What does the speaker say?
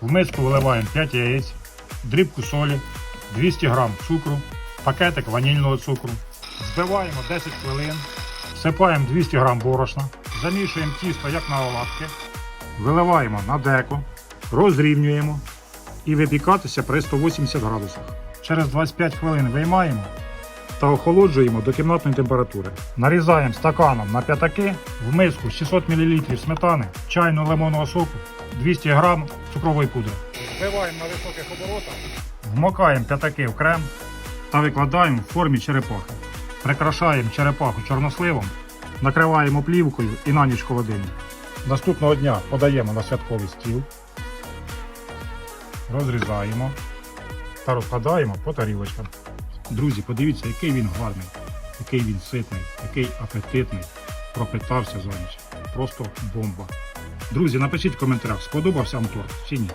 В миску виливаємо 5 яєць, дрібку солі, 200 г цукру, пакетик ванільного цукру. Збиваємо 10 хвилин, всипаємо 200 г борошна, замішуємо тісто як на оладки, виливаємо на деко, розрівнюємо і випікатися при 180 градусах. Через 25 хвилин виймаємо та охолоджуємо до кімнатної температури. Нарізаємо стаканом на п'ятаки, в миску 600 мл сметани, чайну лимонного соку, 200 г цукрової пудри. Збиваємо на високих оборотах, вмокаємо п'ятаки в крем та викладаємо в формі черепахи. Прикрашаємо черепаху чорносливом, накриваємо плівкою і на ніч холодильник. Наступного дня подаємо на святковий стіл, розрізаємо та розкладаємо по тарілочкам. Друзі, подивіться, який він гарний, який він ситний, який апетитний. Пропитався за ніч. Просто бомба. Друзі, напишіть в коментарях, сподобався вам торт чи ні.